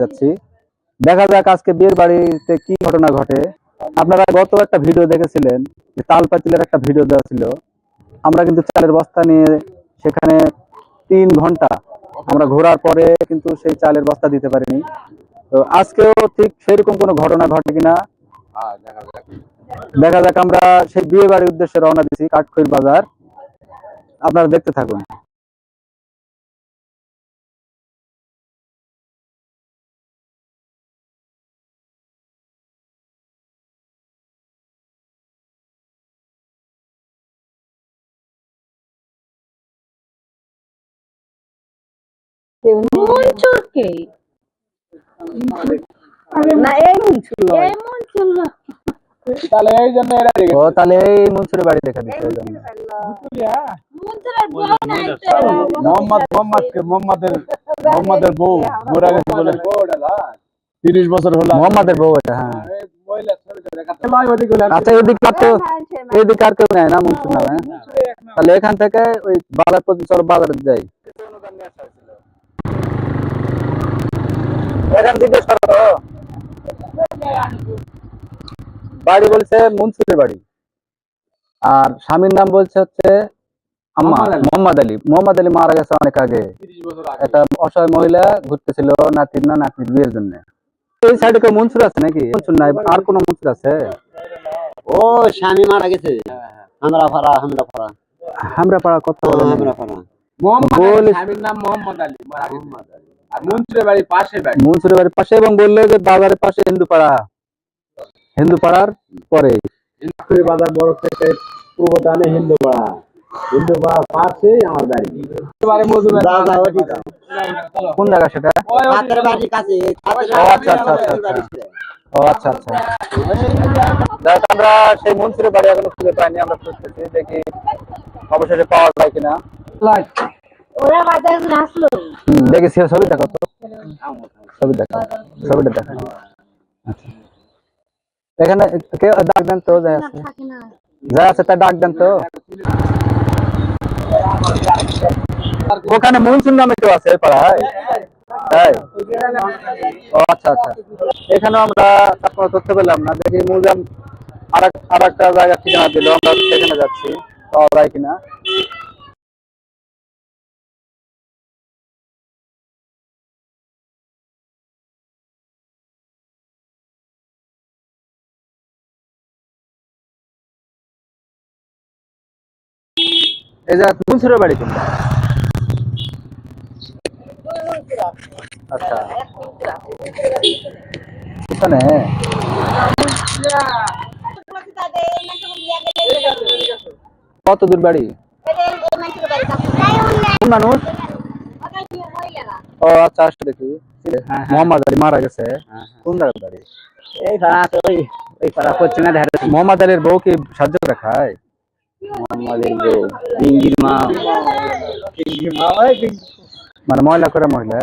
যাচ্ছি। দেখা যাক আজকে বিয়ের বাড়িতে কি ঘটনা ঘটে। আপনারা গত একটা ভিডিও দেখেছিলেন একটা ভিডিও দেওয়া ছিল। আমরা কিন্তু চালের বস্তা নিয়ে সেখানে তিন ঘণ্টা আমরা ঘোরার পরে কিন্তু সেই চালের বস্তা দিতে পারিনি। তো আজকেও ঠিক সেরকম কোনো ঘটনা ঘটে কিনা? দেখা যাক আমরা সেই বিয়ে বাড়ির উদ্দেশ্যে রওনা দিচ্ছি কাঠখইর বাজার। আপনারা দেখতে থাকুন। মনচুরকে না এই মনচুর এই মনচুর না তাহলে এই জন্য এরা রেগে ও তাহলে এই মনসুরের বাড়ি দেখা দিচ্ছে এই জন্য। মনচুরের বউ নাই তো। মোহাম্মদ মোহাম্মদ কে মোহাম্মদের মোহাম্মদের বউ মোরা গেছে বলে। তিরিশ বছর হলো মোহাম্মদের বউ এটা হ্যাঁ। আচ্ছা আচ্ছা এদিকে আর তো এদিকে আর কেউ নেয় না মনসুর নামে। তাহলে এখান থেকে ওই বাজার পর্যন্ত চলো বাজারে যাই। এখান থেকে সরো। বাড়ি বলছে মনসুরের বাড়ি। আর স্বামীর নাম বলছে হচ্ছে মোহাম্মদ আলী। মোহাম্মদ আলী। মারা গেছে অনেক আগে। একটা অসহায় মহিলা ঘুরতেছিল নাতির না নাতির বিয়ের জন্য। এই সাইডে কেউ মনসুর আছে নাকি? মনসুর নাই আর কোন মনসুর আছে? ও স্বামী মারা গেছে। আমরা ফাড়া আমরা পাড়া। আমরা মোহাম্মদ স্বামীর নাম মোহাম্মদ আলী মারা গেছে। আর মন্ত্রীর বাড়ি পাশে বাড়ি। মনসুরের বাড়ির পাশে এবং বলল যে বাজারের পাশে হিন্দু পাড়া হিন্দু পাড়ার পরে বাজার বড় থেকে পূর্ব দানে হিন্দু পাড়া হিন্দু পাড়ার পাশে আমার বাড়ি কোন জায়গা সেটা? আচ্ছা আচ্ছা আচ্ছা আচ্ছা। ও আচ্ছা আচ্ছা। আমরা সেই মনসুরের বাড়ি এখনও খুঁজে পাইনি। আমরা খুঁজতেছি দেখি অবশেষে পাওয়া যায় কিনা। ওরা বাজার করে দেখি সে ছবি দেখো তো ছবি দেখো ছবিটা দেখো আচ্ছা। এখানে কেউ ডাক দেন তো যায় আছে। থাকে আছে তা ডাক দেন তো। ওখানে মনসুন নামে কেউ আছে পাড়ায়? আচ্ছা আচ্ছা। এখানে আমরা তার কোনো তথ্য পেলাম না দেখি মুজাম আর আর একটা জায়গা ঠিকানা দিল আমরা সেখানে যাচ্ছি পাওয়া যায় কিনা। এই যে মনসুরের বাড়ি কোনটা? আচ্ছা। কত দূর বাড়ি? মানুষ? ও আচ্ছা আসতে দেখি। মোহাম্মদ আলী মারা গেছে। কোন জায়গার বাড়ি? এই তো ওই ওই না ধারে মোহাম্মদ আলীর বউ কি সাহায্য করে বউ মা মানে মহিলা করে মহিলা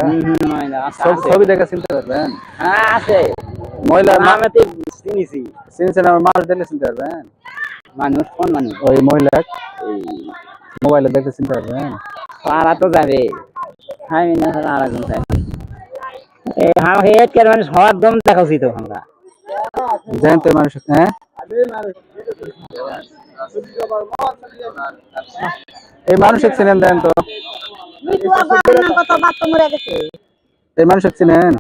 সব- ছবি দেখে চিনতে পারবেন? হ্যাঁ আছে মহিলা আমি তো চিনিছি চিনছেন আমার মানুষ দেখলে চিনতে পারবেন? মানুষ কোন মানুষ ওই মহিলা মোবাইলে দেখে চিনতে পারবেন? পাড়া তো যাবে আমি না আর একজন যাবে এই আমাকে এক কেন মানে সবার দম দেখা উচিত আমরা জানেন তো মানুষ হ্যাঁ? এই মানুষের চিনেন দেন তো। এই মানুষের চিনেন?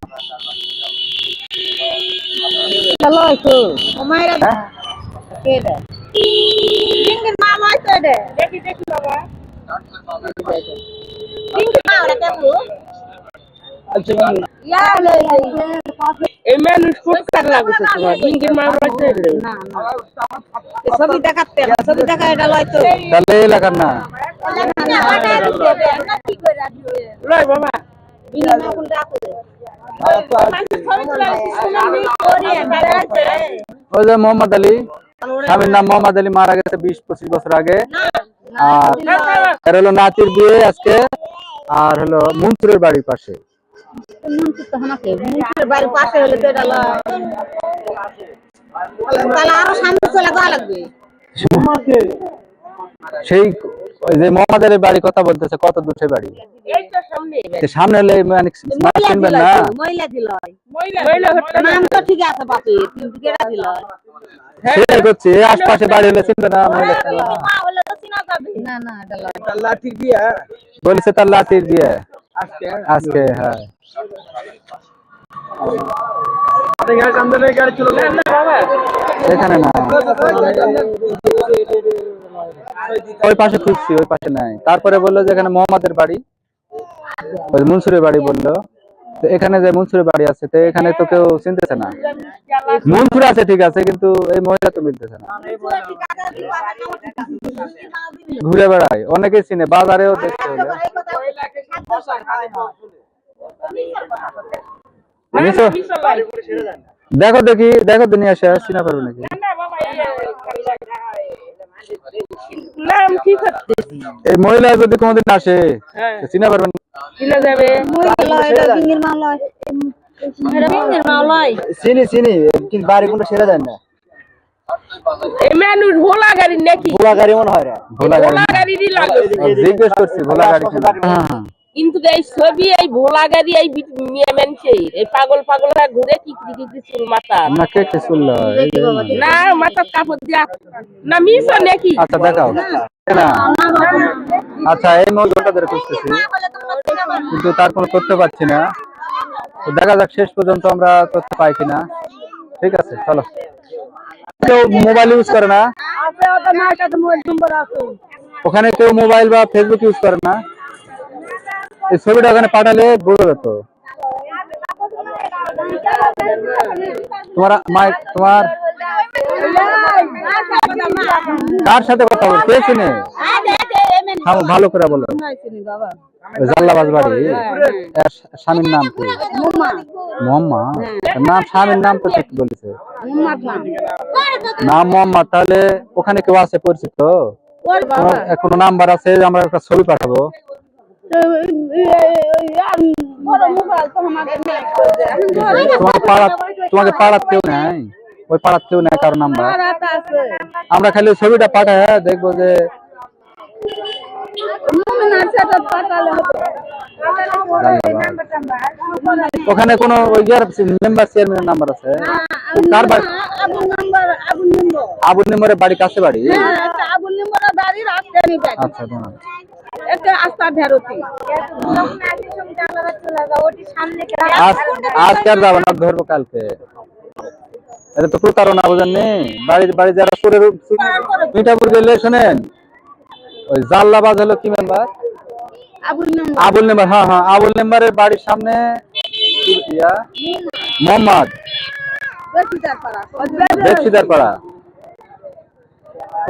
দেখি দেখি বাবা না মোহাম্মদ আলী স্বামীর নাম মোহাম্মদ আলী মারা গেছে বিশ পঁচিশ বছর আগে আর হলো নাতির বিয়ে আজকে, আর হলো মনসুরের বাড়ির পাশে। বাড়ির পাশে হলে তো এটা তাহলে আরও সামনে চলে যাওয়া লাগবে সেই যে মোহাম্মদ আলীর বাড়ি কথা বলতেছে কত দূর বাড়ি? সামনে হলে মানে মানুষ না? মহিলা দিল নাম তো ঠিক আছে বাপি কিন্তু দিল সেটাই করছি আশপাশে বাড়ি হলে চিনবে না মহিলা মা হলে তো চিনা যাবে না না এটা লাঠির বিয়া। বলেছে তার লাঠির বিয়ে। আজকে আজকে হ্যাঁ। এখানে না ওই পাশে খুঁজছি ওই পাশে নাই। তারপরে বলল যে এখানে মোহাম্মদের বাড়ি। মনসুরের বাড়ি বলল। তো এখানে যে মনসুরের বাড়ি আছে তো এখানে তো কেউ চিনতেছে না। মনসুর আছে ঠিক আছে কিন্তু এই মহিলা তো মিলতেছে না। ঘুরে বেড়ায় অনেকে চিনে বাজারেও দেখতে হলে। দেখো দেখি দেখো দুনিয়া শেষ চিনা পারবে নাকি? এই মহিলা যদি কোনোদিন আসে চিনা পারবেন চিনি চিনি কিন্তু বাড়ি কোনো সেরে দেন না। এই মানুষ ভোলা গাড়ি নাকি? ভোলা গাড়ি মনে হয় ভোলা গাড়ি ভোলা গাড়িরই লাগে। জিজ্ঞেস করছি ভোলা গাড়ি হ্যাঁ কিন্তু এই ছবি এই ভোলা গাড়ি এই মানুষের এই পাগল পাগলরা ঘুরে কিকরি কিকরি চুল মাথা না কে কে না মাথা কাপড় দিয়া। না মিশো নাকি? আচ্ছা দেখাও। আচ্ছা এই মহিলাটা ধরে খুঁজতেছি। কিন্তু তার কোনো তথ্য পাচ্ছি না। দেখা যাক, শেষ পর্যন্ত আমরা তথ্য পাই কিনা। ঠিক আছে, চলো। কেউ মোবাইল ইউজ করে না? ওখানে কেউ মোবাইল বা ফেসবুক ইউজ করে না? এই ছবিটা ওখানে পাঠালে বোঝা যেত। তোমার কার সাথে কথা বল? কে ভালো করে বলো। স্বামীর নাম কি? মোহাম্মদ। নাম স্বামীর নাম তো বলেছে? নাম মোহাম্মদ, তাহলে ওখানে কেউ আছে পরিচিত? কোনো নাম্বার আছে আমরা একটা ছবি পাঠাবো? তোমাকে পাড়া তোমাকে পাড়ার কেউ নাই? ওই কেউ নাই কারও নাম্বার? আমরা খালি ছবিটা পাঠাই দেখব যে ওখানে কোনো মেম্বার চেয়ারম্যানের নাম্বার আছে? কার বাড়ি? আবুল নিমরের বাড়ি কাছে বাড়ি? আচ্ছা তোমার আজ আজকে আর যাব না ধরবো কালকে। এটা তো প্রতারণা বোঝেন নি? বাড়ি বাড়ি যারা সুরের মিঠাপুর গেলে শোনেন? ওই জাল্লাবাজ হলো কি মেম্বার আবুল নেম্বার। হ্যাঁ হ্যাঁ আবুল নেম্বারের বাড়ির সামনে মোহাম্মদ। পাড়া।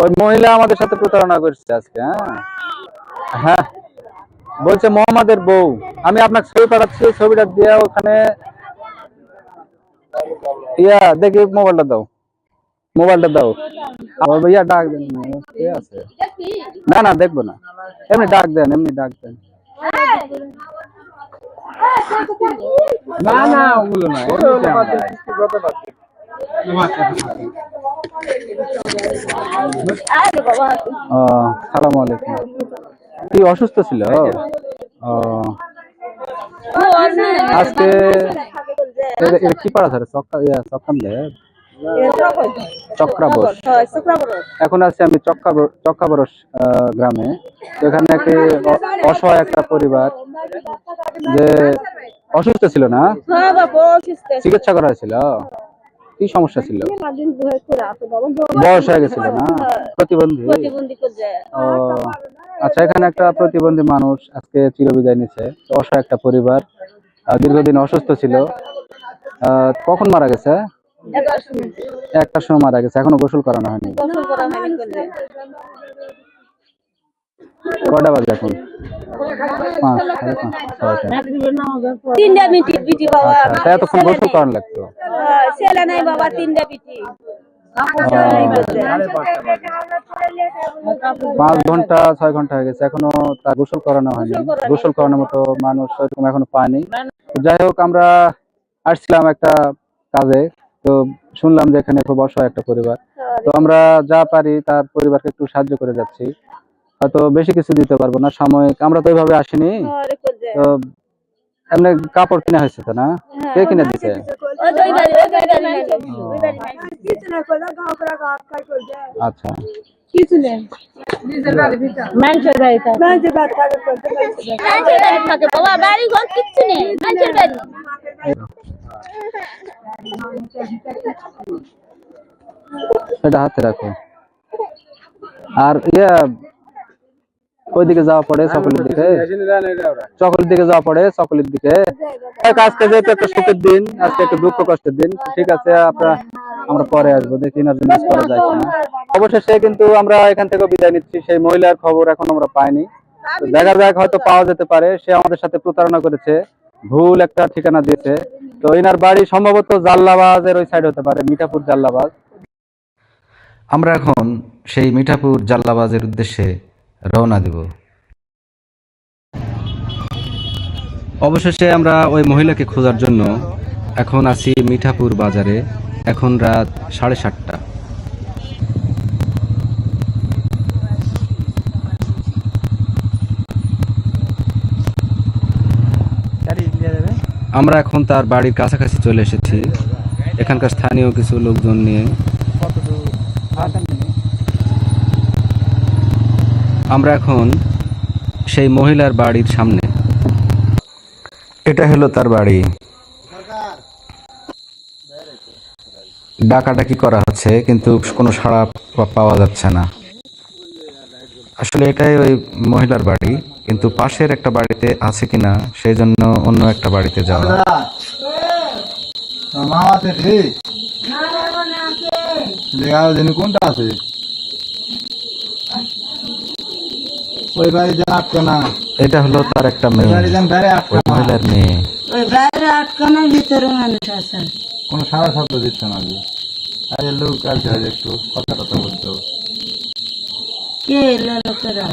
ওই মহিলা আমাদের সাথে প্রতারণা করছে আজকে হ্যাঁ? হ্যাঁ বলছে মোহাম্মদের বউ। আমি আপনাকে ছবি পাঠাচ্ছি ছবিটা দিয়ে ওখানে ইয়া দেখি মোবাইলটা দাও। মোবাইলটা দাও। আমার ইয়া ডাক দেন না, আছে। না না দেখব না। এমনি ডাক দেন এমনি ডাক দেন। না না ওগুলো না এমনিতে কি অসুস্থ ছিল? আজকে কি পাড়া ধরে? চক্কা ইয়া চক্কামলে এখন আছি আমি চক্কাবর চক্কাবরস আহ, গ্রামে। এখানে একটি অসহায় একটা পরিবার যে অসুস্থ ছিল না? চিকিৎসা করা হয়েছিল? কি সমস্যা ছিল? বয়স হয়ে গেছিল না? প্রতিবন্ধী? ও আচ্ছা এখানে একটা প্রতিবন্ধী মানুষ আজকে চিরবিদায় নিছে তো অসহায় একটা পরিবার দীর্ঘদিন অসুস্থ ছিল। আহ, কখন মারা গেছে? একটা সময়। মারা গেছে। এখনও গোসল করানো হয়নি? কটা বাজে এখন? আচ্ছা এতক্ষণ গোসল করানো লাগতো ছেলে নাই বাবা তিনটা পিটি পাঁচ ঘণ্টা ছয় ঘণ্টা হয়ে গেছে এখনও তার গোসল করানো হয়নি। গোসল করানোর মতো মানুষ সেরকম এখনও পায়নি। যাই হোক আমরা আসছিলাম একটা কাজে তো শুনলাম যে এখানে খুব অসহায় একটা পরিবার। তো আমরা যা পারি তার পরিবারকে একটু সাহায্য করে যাচ্ছি। হয়তো বেশি কিছু দিতে পারব না সাময়িক। আমরা তো ওইভাবে আসিনি। তো এমনি কাপড় কিনা হয়েছে তো না কে কিনে দিছে ওই তো ওই বাড়ি ওই বাড়ি ওই বাড়ি আচ্ছা কিছু নেই মানুষের বাড়ি থাকে মানুষের বাড়ি থাকে মানুষের বাড়ি থাকে বাবা বাড়ি ঘর কিচ্ছু নেই মানুষের বাড়ি সেটা হাতে রাখো আর ইয়ে ওইদিকে যাওয়া পড়ে সকলের দিকে। সকলের দিকে যাওয়া পড়ে সকলের দিকে। দেখ, আজকে যেহেতু একটা সুখের দিন আজকে একটু দুঃখ কষ্টের দিন। ঠিক আছে আপনারা আমরা পরে আসব দেখি না মিস করা যায় কিনা। অবশেষে কিন্তু আমরা এখান থেকে বিদায় নিচ্ছি সেই মহিলার খবর এখন আমরা পাইনি। দেখা যাক হয়তো পাওয়া যেতে পারে সে আমাদের সাথে প্রতারণা করেছে ভুল একটা ঠিকানা দিয়েছে। তো এনার বাড়ি সম্ভবত জাল্লাবাজের ওই সাইড হতে পারে মিঠাপুর জাল্লাবাজ। আমরা এখন সেই মিঠাপুর জাল্লাবাজের উদ্দেশ্যে রওনা দেব। অবশেষে আমরা ওই মহিলাকে খোঁজার জন্য এখন আছি মিঠাপুর বাজারে। এখন রাত সাড়ে সাতটা। আমরা এখন তার বাড়ির কাছাকাছি চলে এসেছি। এখানকার স্থানীয় কিছু লোকজন নিয়ে। আমরা এখন সেই মহিলার বাড়ির সামনে। এটা হলো তার বাড়ি। ডাকাডাকি করা হচ্ছে কিন্তু কোনো সাড়া পাওয়া যাচ্ছে না। আসলে এটাই ওই মহিলার বাড়ি কিন্তু পাশের একটা বাড়িতে আছে কিনা সেই জন্য অন্য একটা বাড়িতে যাওয়া। কোনটা আছে? ওই বাড়ি যেন আটকে না। এটা হলো তার একটা মেয়ে। বাড়ি যেন বাইরে আটকে ওই মহিলার মেয়ে। ওই বাইরে আটকানোর ভিতরে মানুষ আছে। কোনো সারা শব্দ দিচ্ছে না যে। আরে লোক আছে আজ একটু কথা কথা বলতো কে লোকেরা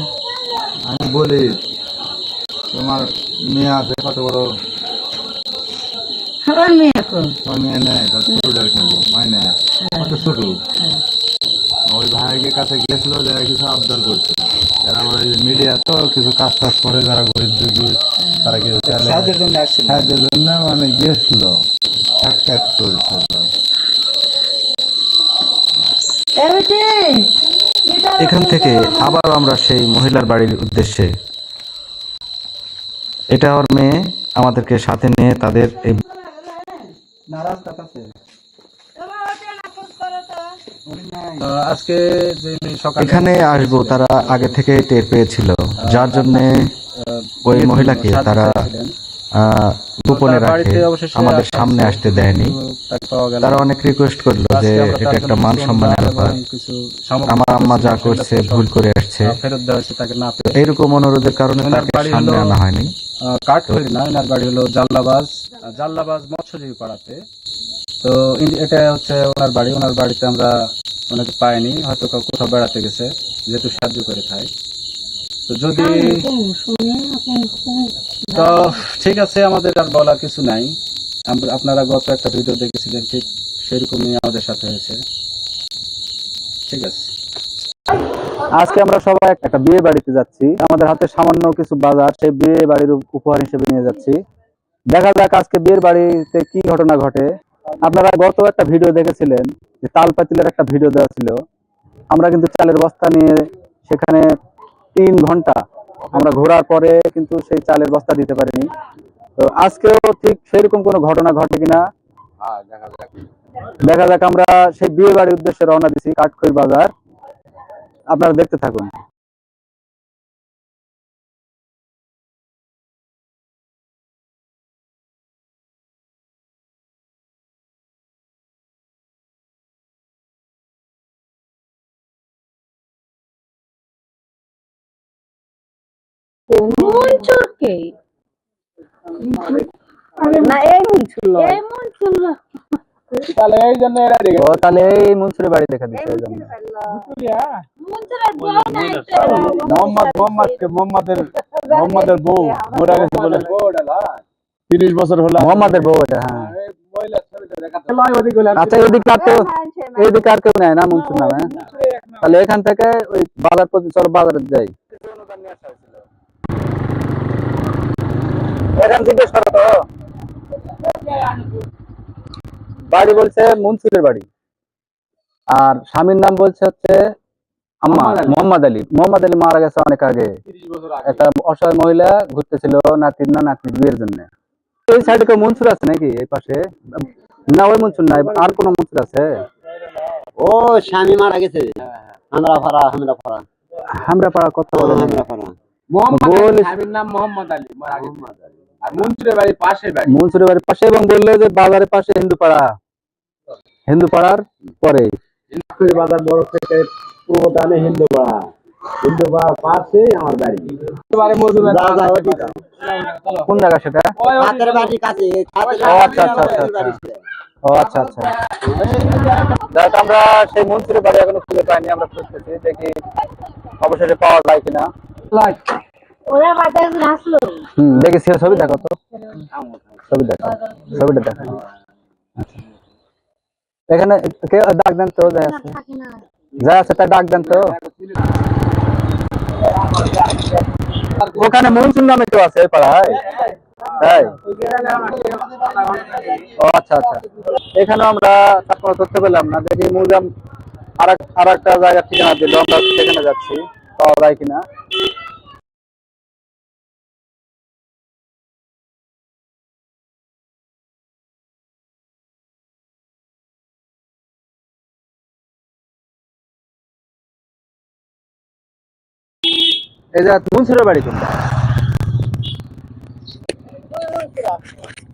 আমি বলি তোমার মেয়ে আছে কত বড়? আমার মেয়ে এখন তোমার মেয়ে নেয় তার ছোটটার খেলব মাই নেয় কত ছোট? ওই ভাইয়ের কাছে গিয়েছিল যে কিছু আবদার করছে। যারা মিডিয়া তো কিছু কাজ টাজ করে যারা গরিব দুঃখী তারা কিছু সাহায্যের জন্য মানে গিয়েছিল। সাক্ষাৎ করেছিল। এখান থেকে আবার আমরা সেই মহিলার বাড়ির উদ্দেশ্যে। এটা ওর মেয়ে আমাদেরকে সাথে নিয়ে তাদের এই সকালে এখানে আসব তারা আগে থেকে টের পেয়েছিল। যার জন্য ওই মহিলাকে তারা গোপনে রাখে আমাদের সামনে আসতে দেয়নি। তারা অনেক রিকোয়েস্ট করল যে এটা একটা মান সম্মানের ব্যাপার। আমার আম্মা যা করছে ভুল করে আসছে। এইরকম অনুরোধের কারণে তাকে সামনে আনা হয়নি। কাঠখড়ি না এনার বাড়ি হলো জাল্লাবাজ জাল্লাবাজ মৎস্যজীবী পাড়াতে। তো এটা হচ্ছে ওনার বাড়ি। ওনার বাড়িতে আমরা ওনাকে পাইনি হয়তো কেউ কোথাও বেড়াতে গেছে যেহেতু সাহায্য করে খাই তো যদি তো ঠিক আছে আমাদের আর বলার কিছু নাই। আপনারা গত একটা ভিডিও দেখেছিলেন ঠিক সেরকমই আমাদের সাথে হয়েছে। ঠিক আছে। আজকে আমরা সবাই একটা বিয়ে বাড়িতে যাচ্ছি। আমাদের হাতে সামান্য কিছু বাজার সেই বিয়ে বাড়ির উপহার হিসেবে নিয়ে যাচ্ছি। দেখা যাক আজকে বিয়ের বাড়িতে কি ঘটনা ঘটে। আপনারা গত একটা ভিডিও দেখেছিলেন যে তাল পাতিলের একটা ভিডিও দেওয়া ছিল। আমরা কিন্তু চালের বস্তা নিয়ে সেখানে তিন ঘণ্টা আমরা ঘোরার পরে কিন্তু সেই চালের বস্তা দিতে পারিনি। তো আজকেও ঠিক সেরকম কোনো ঘটনা ঘটে কিনা? দেখা যাক। আমরা সেই বিয়ে বাড়ির উদ্দেশ্যে রওনা দিছি কাঠখড়ি বাজার। আপনারা দেখতে থাকুন। মনসুরকে না এই মনসুর এই মনসুর ও তাহলে এই মনসুরের বাড়ি দেখা দিচ্ছে এই জন্য। মনসুরের বউ নাই তো মোহাম্মদ মোহাম্মদকে মোহাম্মদের মোহাম্মদের বউ মরে গেছে বলে। তিরিশ বছর হলো। মোহাম্মদের বউ এটা হ্যাঁ। আচ্ছা এদিকে আর কেউ এইদিকে আর কেউ নেয় না মনসুর নামে তাহলে এখান থেকে ওই বাজার প্রতি চলো বাজারে যাই। এখন বাড়ি বলছে মনসুরের বাড়ি। আর স্বামীর নাম বলছে হচ্ছে আম্মা মোহাম্মদ আলী। মোহাম্মদ আলী। মারা গেছে অনেক আগে। একটা অসহায় মহিলা ঘুরতেছিল নাতির না নাতির বিয়ের জন্য। এই সাইডে কেউ মনসুর আছে নাকি এই পাশে? না ওই মনসুর নাই। আর কোন মনসুর আছে? ও স্বামী মারা গেছে। আমরা ফারা আমরা ফারা আমরা পাড়া কথা বলে আমরা ফারা মোহাম্মদ আলী নাম মোহাম্মদ আলী মারা গেছে। আর মনসুরের বাড়ির পাশে বাড়ি। মনসুরের বাড়ির পাশে এবং বলল যে বাজারের পাশে হিন্দু পাড়া পরে। বাজার বড় থেকে পূর্ব দানে হিন্দু পাড়া পাশে আমার বাড়ি। এবারে মজুমের যা যা ওটি দাও। কোন জায়গা সেটা? হাতের বাড়ির কাছে হাতের ও আচ্ছা আচ্ছা আচ্ছা আচ্ছা ও আচ্ছা আচ্ছা। যাক আমরা সেই মন্ত্রীর বাড়ি এখনও খুঁজে পাইনি আমরা খুঁজতেছি দেখি অবশেষে পাওয়া যায় কিনা। ওরা বাজার আসলো। হুম দেখি সে ছবি দেখো তো। ছবি দেখো ছবিটা দেখো। আচ্ছা। এখানে কে ডাক দেন তো যা আছে। যা আছে তা ডাক দেন তো। ওখানে মনসুন নামে কেউ আছে পাড়ায়? তাই ও আচ্ছা আচ্ছা। এখানে আমরা তারপর ধরতে পেলাম না। দেখি মুজাম আর আর একটা জায়গার ঠিকানা দিল। আমরা সেখানে যাচ্ছি। পাওয়া যায় কিনা। এই যে মুন্সিরের বাড়ি কোনটা?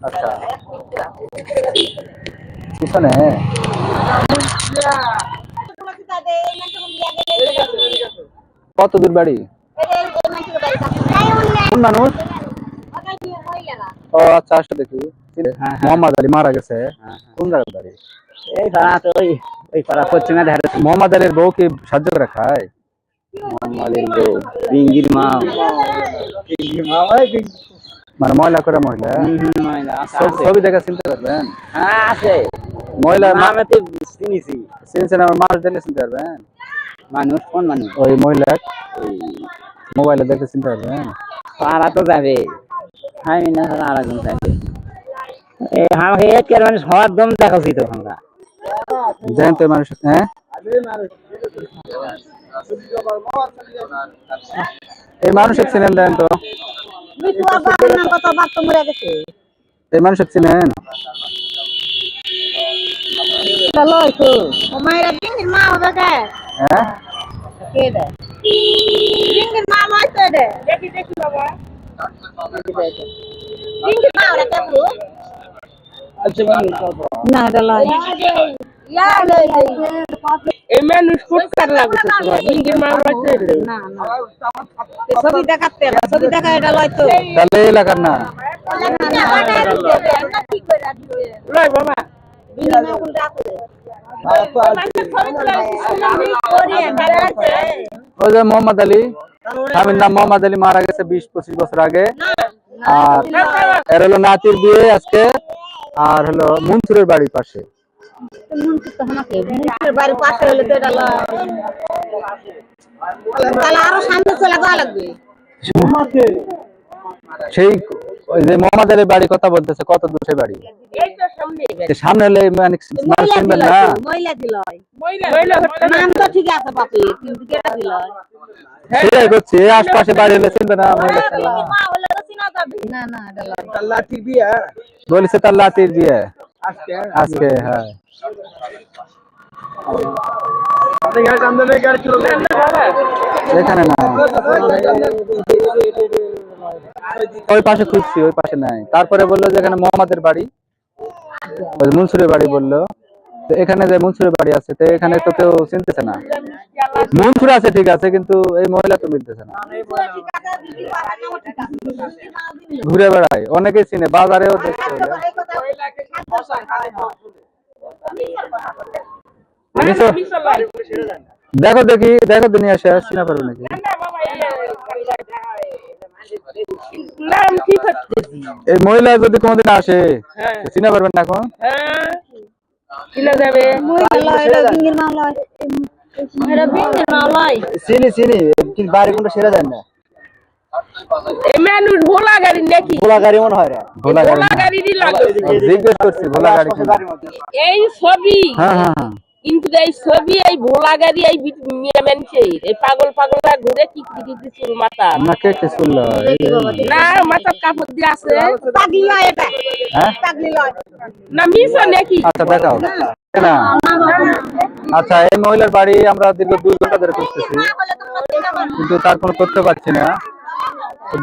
আচ্ছা। পিছনে কত দূর বাড়ি? কোন মানুষ? ও আচ্ছা আসো দেখি। মোহাম্মদ আলী মারা গেছে। কোন জায়গার বাড়ি? এই পাড়া তো ওই ওই পাড়া পশ্চিমে মোহাম্মদ আলীর বউ কি সাহায্য করে খায়? বিঙ্গির মা মানে ময়লা? করে মহিলা ছবি- দেখে চিনতে পারবেন হ্যাঁ আছে। মহিলা নামে তো চিনিছি। চিনছেন আমার মানুষ দেখলে চিনতে পারবেন মানুষ কোন মানুষ? ওই মহিলা মোবাইলে দেখে চিনতে পারবেন পাড়া তো যাবে। আমি না আর একজন যাবে। এই আমাকে এক কের মানে সবার দম দেখাচ্ছি তো আমরা। জানেন তো মানুষ হ্যাঁ? এই মানুষের চিনেন দেন তো। এই মানুষের দে দেখি দেখি বাবা না এই মানুষ ফুটকার লাগছে তোমার ডিঙ্গির মা বাড়ছে না। না ছবি দেখাতে ছবি দেখা এটা লয় তো। তাহলে এলাকার না। লয় বাবা। ওই যে মোহাম্মদ আলী স্বামীর নাম মোহাম্মদ আলী মারা গেছে বিশ পঁচিশ বছর আগে। আর এর হলো নাতির বিয়ে আজকে আর হলো মনসুরের বাড়ির পাশে। বাড়ির পাশে হলে তো এটা তাহলে আরও সামনে চলে যাওয়া লাগবে সেই যে বাড়ি কথা বলতেছে কত দূর সেই বাড়ি সামনে হলে মানে মানুষ মহিলা চিনবেন দিল না? মহিলা দিল মহিলা হচ্ছে না। নাম তো ঠিক আছে বাপি কিন্তু কেটা দিল সেটাই করছি আশপাশে বাড়ি হলে চিনবে না বলেছে তার লাতির বিয়ে আজকে? আজকে হ্যাঁ। এখানে ওই পাশে খুঁজছি, ওই পাশে নাই। তারপরে বলল যে এখানে মোহাম্মদের বাড়ি। মনসুরের বাড়ি বলল। এখানে যে মনসুরের বাড়ি আছে, তো এখানে তো কেউ চিনতেছে না। মনসুর আছে, ঠিক আছে, কিন্তু এই মহিলা তো মিলতেছে না। ঘুরে বেড়ায়। অনেকেই চিনে, বাজারেও দেখতে? দেখো দেখি দেখো দুনিয়া শেষ চিনা পারবে নাকি? এই মহিলা যদি কোনোদিন আসে চিনা পারবেন না এখন? হ্যাঁ চিনি চিনি বাড়ি কোনটা সেরা যায় না। মানুষ ভোলা গাড়ি নাকি? ভোলা গাড়ি মনে হয় রে। ভোলা গাড়ি ভোলা। গাড়িরই লাগে জিজ্ঞেস করছি ভোলা গাড়ি। এই ছবি। হ্যাঁ হ্যাঁ হ্যাঁ। কিন্তু এই ছবি এই ভোলা গাড়ি এই মেয়ে মানুষের এই পাগল পাগলরা ঘুরে কি কি কি চুল মাথা। না কে কে যে- না মাথার কাপড় দিয়ে আছে। হ্যাঁ? না মিস নাকি? আচ্ছা দেখাও। না আচ্ছা এই মহিলার বাড়ি আমরা দীর্ঘ দুই ঘণ্টা ধরে খুঁজতেছি। কিন্তু তার কোনো তথ্য পাচ্ছি না।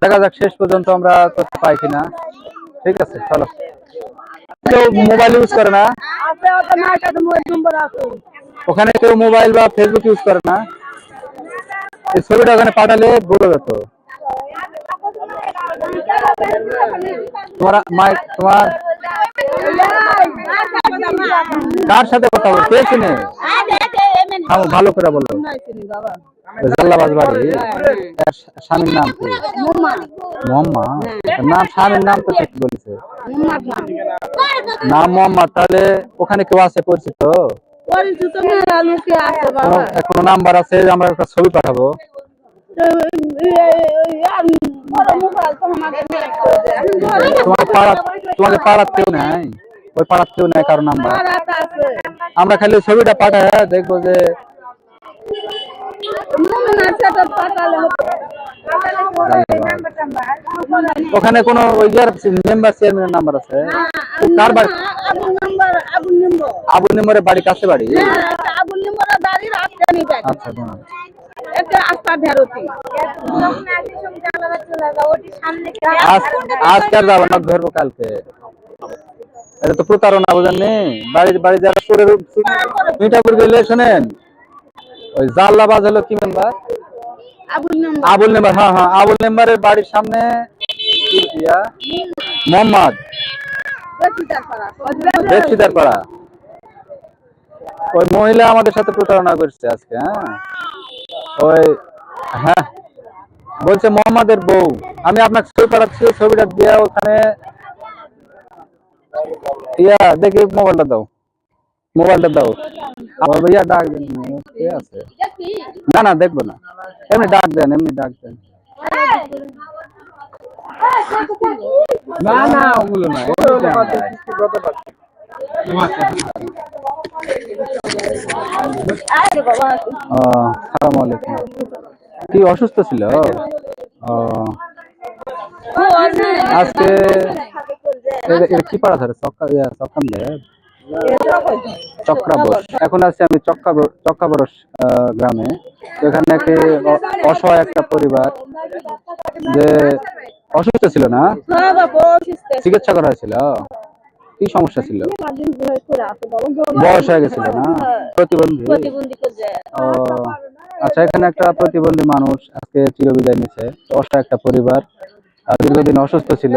দেখা যাক শেষ পর্যন্ত আমরা তথ্য পাই কিনা। ঠিক আছে, চলো। কেউ মোবাইল ইউজ করে না? ওখানে কেউ মোবাইল বা ফেসবুক ইউজ করে না? এই ছবিটা ওখানে পাঠালে বোঝা যেত তোমার মাইক তোমার কার সাথে কথা বল কে চিনে? ভালো করে বলো। স্বামীর নাম কি? স্বামীর নাম তো ঠিক বলেছে। নাম তাহলে ওখানে কেউ আছে পরিচিত? কোনো- নাম্বার আছে আমরা একটা ছবি পাঠাবো? তো, এ- এ- আর বড় মোবাইল তো আমাকে মেরে করে দেয়। আমি ঘরে তোমাকে পাড়া তোমাকে পাড়ার কেউ নাই। ওই পাড়ার কেউ নাই কারও নাম্বার পাড়াতে আছে। আমরা খালি ওই ছবিটা পাঠায় দেখব যে মনে আছে তো পাঠালে হতো। ওখানে কোনো ওই মেম্বার চেয়ারম্যানের নাম্বার আছে। কার বাড়ি? আবুল নম্বর আবুল নম্বর আবু নিমরের বাড়ি কাছে বাড়ি? হ্যাঁ, একটা আবুল নম্বরের বাড়ির আটকানি বাড়ি আচ্ছা আস্থা ঢেরতি যাব না ধরবো কালকে। এটা তো প্রতারণা বুঝেননি বাড়ি বাড়ি যারা করে মিঠাপুর গেলে শোনেন। ওই জাল্লাবাজ হলো কি মেম্বার। আবুল নম্বর হ্যাঁ হ্যাঁ আবুল মেম্বারের বাড়ির সামনে? মোহাম্মদ। বেশিদার পাড়া। ওই মহিলা আমাদের সাথে প্রতারণা করছে আজকে হ্যাঁ। ওই হ্যাঁ বলছে মোহাম্মদের বউ। আমি আপনাকে ছবি পাঠাচ্ছি ছবিটা দিয়ে ওখানে ইয়া দেখি মোবাইলটা দাও মোবাইলটা দাও। আমার ভাইয়া ডাক দেন আছে? না না দেখব না। এমনি ডাক দেন এমনি ডাক দেন। না না ওগুলো না আলাইকুম কি অসুস্থ ছিল? আজকে কি পাড়া ধরে? এখন আছি আমি চক্রাবরস গ্রামে। এখানে একটি অসহায় একটা পরিবার যে অসুস্থ ছিল না? চিকিৎসা করা হয়েছিল? কি সমস্যা ছিল? বয়স হয়ে গেছিল না? প্রতিবন্ধী? প্রতিবন্ধী ও আচ্ছা এখানে একটা প্রতিবন্ধী মানুষ আজকে চিরবিদায় নিছে। অসহায় একটা পরিবার। দীর্ঘদিন অসুস্থ ছিল।